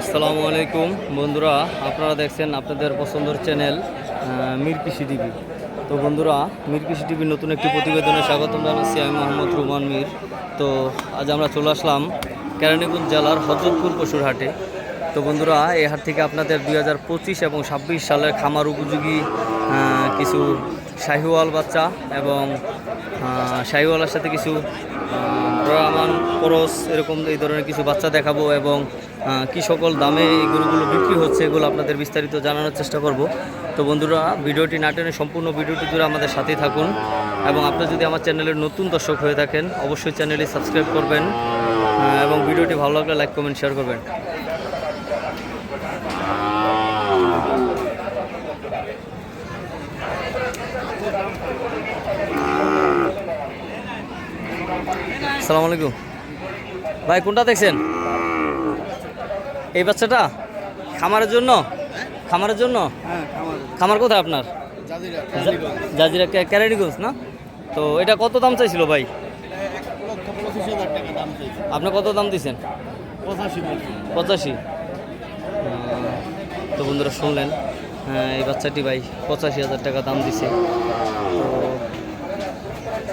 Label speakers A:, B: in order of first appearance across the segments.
A: আসসালামু আলাইকুম। বন্ধুরা, আপনারা দেখছেন আপনাদের পছন্দের চ্যানেল মীর কৃষি টিভি। তো বন্ধুরা, মীর কৃষি টিভির নতুন একটি প্রতিবেদনে স্বাগতম জানাচ্ছি আমি মোহাম্মদ রুমান মির। তো আজ আমরা চলে আসলাম কেরানীগঞ্জ জেলার হজরতপুর পশুর হাটে। তো বন্ধুরা, এই হাট থেকে আপনাদের দুই হাজার পঁচিশ এবং ছাব্বিশ সালের খামার উপযোগী কিছু শাহিওয়াল বাচ্চা এবং শাহিওয়ালের সাথে কিছু ব্রাহ্মণ করস এরকম এই ধরনের কিছু বাচ্চা দেখাবো এবং কি সকল দামে এই গরুগুলো বিক্রি হচ্ছে এগুলো আপনাদের বিস্তারিত জানানোর চেষ্টা করব। তো বন্ধুরা, ভিডিওটি না টেনে সম্পূর্ণ ভিডিওটি জুড়ে আমাদের সাথেই থাকুন এবং আপনারা যদি আমার চ্যানেলের নতুন দর্শক হয়ে থাকেন, অবশ্যই চ্যানেলটি সাবস্ক্রাইব করবেন এবং ভিডিওটি ভালো লাগলে লাইক, কমেন্ট, শেয়ার করবেন। আসসালামু আলাইকুম। ভাই, কোনটা দেখছেন? এই বাচ্চাটা? খামারের জন্য? খামারের জন্য?
B: হ্যাঁ
A: খামার কোথায় আপনার?
B: জাজিরা
A: ক্যারেডিগঞ্জ না? তো এটা কত দাম চাইছিল ভাই? আপনি কত দাম দিছেন?
B: পঁচাশি
A: তো বন্ধুরা শুনলেন হ্যাঁ, এই বাচ্চাটি ভাই পঁচাশি হাজার টাকা দাম দিছে।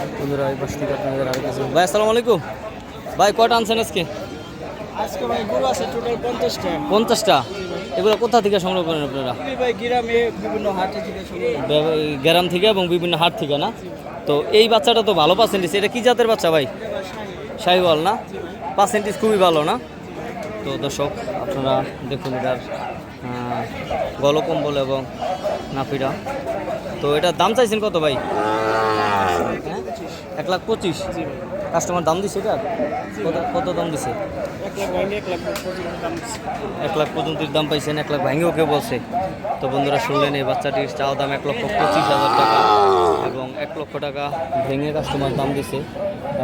A: তো বন্ধুরা এই থেকে আপনাদের কিছু ভাই আসসালামু আলাইকুম। ভাই কয়টা আনছেন আজকে?
B: আজকে ভাই গরু আছে টোটাল পঞ্চাশটা।
A: পঞ্চাশটা? এগুলো কোথা থেকে সংগ্রহ করেন আপনারা?
B: গ্রামে বিভিন্ন হাটে থেকে
A: গ্রাম থেকে এবং বিভিন্ন হাট থেকে না? তো এই বাচ্চাটা তো ভালো পার্সেন্টেজ এটা কি জাতের বাচ্চা ভাই? শাহিওয়াল না? পার্সেন্টেজ খুবই ভালো না? তো দর্শক আপনারা দেখুন এটার গলকম্বল এবং নাপিরা। তো এটার দাম চাইছেন কত ভাই? হ্যাঁ? এক লাখ পঁচিশ। কাস্টমার দাম দিছে এটা? কত দাম দিছে?
B: এক লাখ
A: পর্যন্ত দাম পাইছেন, এক লাখ ভাঙেও কেউ বলছে। তো বন্ধুরা শুনলেন, এই বাচ্চাটির চাওয়া দাম এক লক্ষ পঁচিশ হাজার টাকা এবং এক লক্ষ টাকা ভেঙে কাস্টমার দাম দিছে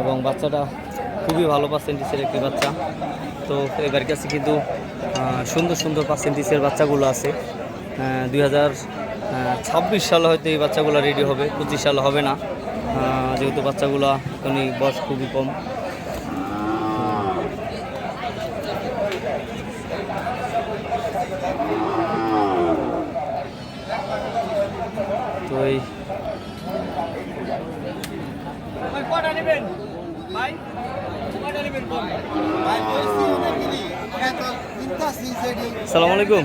A: এবং বাচ্চাটা খুবই ভালো পার্সেন্টেজের একটি বাচ্চা। তো এবার কাছে কিন্তু সুন্দর সুন্দর পার্সেন্টেজের বাচ্চাগুলো আছে। দুই হাজার ছাব্বিশ সালে হয়তো এই বাচ্চাগুলো রেডি হবে, পঁচিশ সালে হবে না। যেহেতু বাচ্চাগুলো এখনই বয়স খুবই কম। তো এই সালাম আলাইকুম।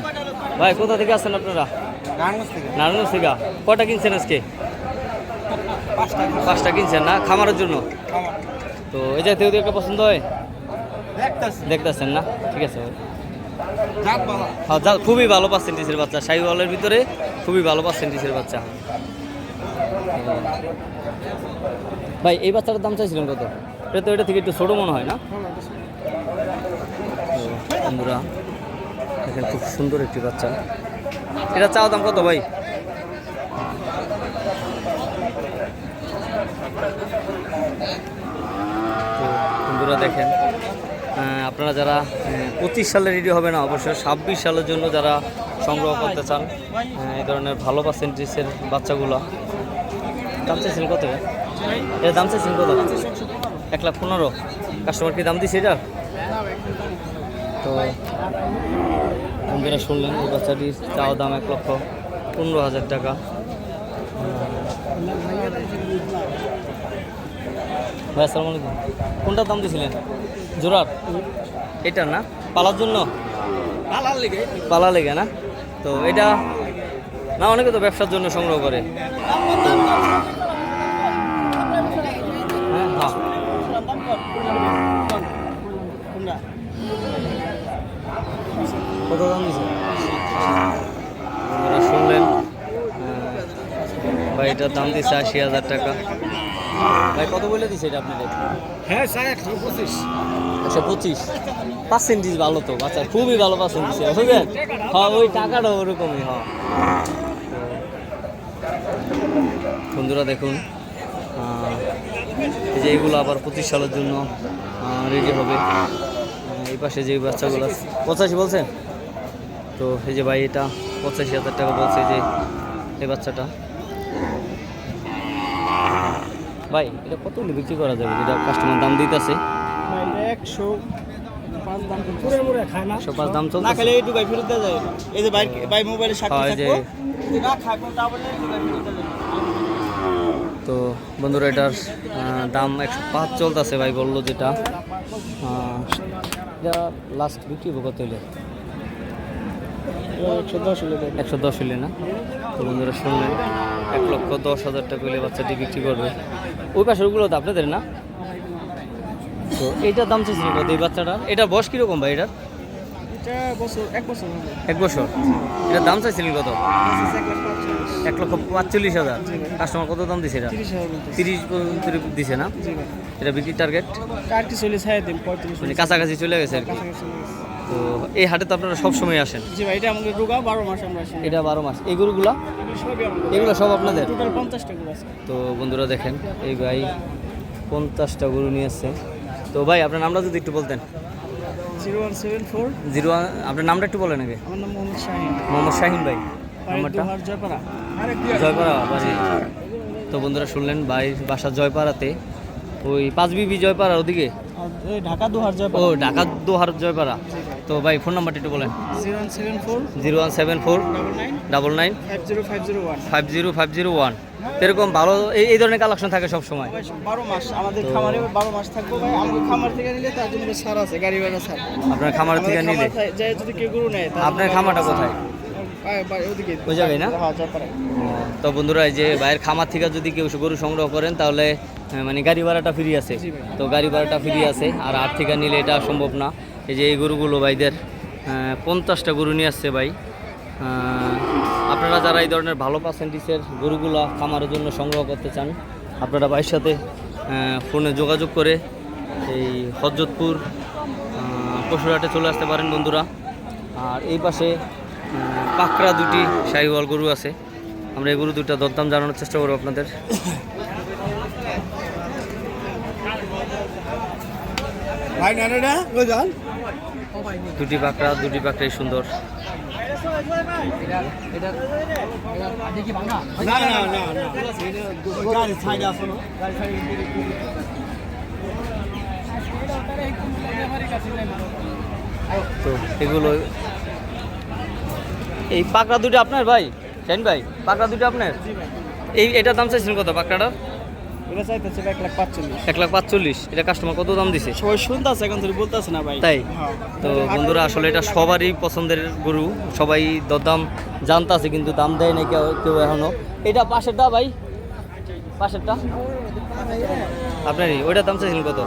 A: ভাই কোথা থেকে আসছেন আপনারা?
B: গানগঞ্জ থেকে।
A: নারায়ণ থেকে। কটা কিনছেন আজকে?
B: পাঁচটা
A: কিনছেন না? খামারের জন্য? তো এই জাতীয় একটা পছন্দ হয়?
B: দেখতাছি।
A: দেখতেছেন না? ঠিক আছে। হ্যাঁ খুবই ভালো পার্সেন্টেজের বাচ্চা। শাহিওয়ালের ভিতরে খুবই ভালো পার্সেন্টেজের বাচ্চা। ভাই এই বাচ্চাটার দাম চাইছিলেন কত? এটা তো এটা থেকে একটু ছোটো মনে হয় না? বন্ধুরা দেখেন খুব সুন্দর একটি বাচ্চা। এটা চাওয়া দাম কত ভাই? বন্ধুরা দেখেন আপনারা যারা পঁচিশ সালে রেডি হবে না, অবশ্যই ছাব্বিশ সালের জন্য যারা সংগ্রহ করতে চান এই ধরনের ভালো পার্সেন্টেজের বাচ্চাগুলো। দাম চাইছেন কত? এর দাম চাইছেন কত? এক লাখ পনেরো। কাস্টমার কি দাম দিছে এটা তো, বন্ধুরা শুনলেন, এই বাচ্চাটির চাওয়া দাম এক লক্ষ পনেরো হাজার টাকা। ভাই আসসালামু আলাইকুম। কোনটার দাম দিয়েছিলেন জোড়ার? এটা না? পালার জন্য?
B: পালার লেগে।
A: পালা লেগে না? তো এটা না অনেকে তো ব্যবসার জন্য সংগ্রহ করে। হ্যাঁ হ্যাঁ। কত দাম শুনলেন। আহ, ভাই এটার দাম দিচ্ছে আশি হাজার টাকা। ভাই কত বলে দিছে এটা আপনাদের?
B: হ্যাঁ স্যার একশো পঁচিশ।
A: একশো পঁচিশ? পার্সেন্টেজ ভালো তো বাচ্চা খুবই ভালো পার্সেন্টেজ বুঝলেন? হ্যাঁ ওই টাকাটা ওরকমই হ্যাঁ। বন্ধুরা দেখুন এই যে এগুলো আবার পঁচিশ সালের জন্য রেডি হবে। এই পাশে যে বাচ্চাগুলো পঁচাশি বলছেন? তো এই যে ভাই এটা পঁচাশি হাজার টাকা বলছে যে এই বাচ্চাটা। ভাই এটা কত হলে বিক্রি করা যাবে? যেটা কাস্টমার দাম দিতেছে।
B: একশো পাঁচ দাম না। খালি ফেরত দেওয়া যায়। এই যে ভাই ভাই মোবাইলে সাক্ষী থাকব। না থাকব তারপরে ফেরত
A: তো বন্ধুরা এটার দাম একশো পাঁচ চলতেছে ভাই বলল যেটা। এটা লাস্ট বিক্রি হবে কত হলে
B: একশো দশ হলে
A: একশো দশ হলে না? তো বন্ধুরা শুনলেন। এক লক্ষ দশ হাজার টাকা হলে বাচ্চাটি বিক্রি করবে। ওই পাশের ওগুলো তো আপনাদের না? তো এইটার দাম চাইছিল কত এই বাচ্চাটার? এটার বয়স কীরকম ভাই এটার?
B: এটা এক বছর
A: এটার দাম চাইছিলেন কত?
B: এক
A: লক্ষ পাঁচচল্লিশ হাজার। কাস্টমার কত দাম দিছে এটা?
B: তিরিশ
A: পর্যন্ত দিছে না? এটা বিক্রির টার্গেট মানে কাছাকাছি চলে গেছে আর কি। তো এই হাটে তো আপনারা সবসময় আসেন।
B: জি ভাই এটা আমাদের রোগা বারো মাস আমরা আসি।
A: এটা বারো মাস। এই গরুগুলা?
B: এগুলো
A: সব আপনাদের?
B: টোটাল পঞ্চাশটা করে আছে।
A: তো বন্ধুরা দেখেন এই ভাই পঞ্চাশটা গরু নিয়ে আসছে। তো ভাই আপনার নামটা যদি একটু বলতেন।
B: Zero one seven four.
A: Zero one- আপনার নামটা একটু বলেন আগে।
B: আমার নাম মোহাম্মদ শাহিন।
A: মোহাম্মদ শাহিন ভাই। নাম্বারটা?
B: জয়পাড়া।
A: জয়পাড়া বাড়ি। তো বন্ধুরা শুনলেন ভাইয়ের বাসা জয়পাড়াতে। ওই পাঁচ বিবি জয়পাড়ার ওদিকে?
B: ঢাকা দুহার
A: ও
B: জয়পাড়া
A: ঢাকা দোহার জয়পাড়া। তো ভাই ফোন নাম্বারটা একটু বলেন।
B: Zero one seven four
A: zero one seven four
B: double nine five zero five zero one
A: five zero five zero one এরকম ভালো এই ধরনের কালেকশন থাকে সব সময়
B: বারো মাস। আমাদের খামারে বারো মাস থাকব ভাই। খামার থেকে নিলে তার জন্য ছাড় আছে গাড়ি ভাড়া ছাড়
A: আপনার খামার থেকে নিলে?
B: যদি কেউ গরু নেয়
A: আপনার খামারটা কোথায়? ওই জায়গায় না?
B: হ্যাঁ
A: তো বন্ধুরা এই যে ভাইয়ের খামার থেকে যদি কেউ গরু সংগ্রহ করেন তাহলে মানে গাড়ি ভাড়াটা ফ্রি আছে। তো গাড়ি ভাড়াটা ফ্রি আছে আর আট থেকে নিলে এটা সম্ভব না। এই যে এই গরুগুলো ভাইদের পঞ্চাশটা গরু নিয়ে আসছে ভাই। আপনারা যারা এই ধরনের ভালো পার্সেন্টেজের গরুগুলো খামারের জন্য সংগ্রহ করতে চান, আপনারা ভাইয়ের সাথে ফোনে যোগাযোগ করে এই হজরতপুর পশুরহাটে চলে আসতে পারেন বন্ধুরা। আর এই পাশে পাকড়া দুটি শাহিওয়াল গরু আছে। আমরা এই গরু দুটা দরদাম জানানোর চেষ্টা করব আপনাদের
B: ভাই না না গোজাল
A: দুটি পাকড়া দুটি পাকড়াই সুন্দর। তো এগুলো এই পাকড়া দুটো আপনার ভাই? শাইন ভাই পাকড়া দুটো আপনার? এই এটার দাম চাইছেন কত পাকড়াটার
B: এটা চাইতেছে এক লাখ পাঁচচল্লিশ।
A: এক লাখ পাঁচচল্লিশ এটা কাস্টমার কত দাম দিছে?
B: সবাই শুনতেছে এখন বলতেছে না ভাই।
A: তাই?
B: হ্যাঁ।
A: তো বন্ধুরা আসলে এটা সবারই পছন্দের গরু সবাই দরদাম জানতাছে কিন্তু দাম দেয় না কেউ কেউ এখনও। এটা পাশেরটা ভাই? পাশেরটা? আপনারই? ওইটার দাম চাইছিলেন কত?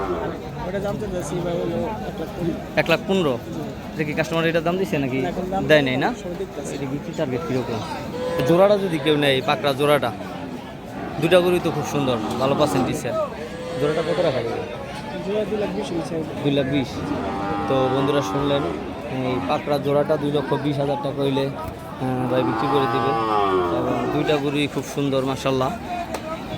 B: এক লাখ
A: পনেরো। এটা কি কাস্টমার এটার দাম দিচ্ছে নাকি দেয় নাই না। এটা টার্গেট কীরকম? জোড়াটা যদি কেউ নেয় পাকড়া জোড়াটা। দুটা গরুই তো খুব সুন্দর ভালো পার্সেন্টেজের জোড়াটা কত রাখা যাবে?
B: দুই লাখ বিশ
A: তো বন্ধুরা শুনলেন এই পাকড়া জোড়াটা দুই লক্ষ বিশ হাজার টাকা হইলে ভাই বিক্রি করে দিবে। এবং দুইটা গরুই খুব সুন্দর মাসাল্লাহ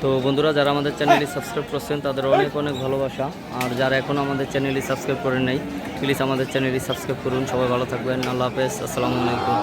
A: তো বন্ধুরা যারা আমাদের চ্যানেলটি সাবস্ক্রাইব করছেন তাদের অনেক অনেক ভালোবাসা। আর যারা এখনও আমাদের চ্যানেলটি সাবস্ক্রাইব করেন নাই প্লিজ আমাদের চ্যানেলটি সাবস্ক্রাইব করুন। সবাই ভালো থাকবেন। আল্লাহ হাফেজ। আসসালামু আলাইকুম।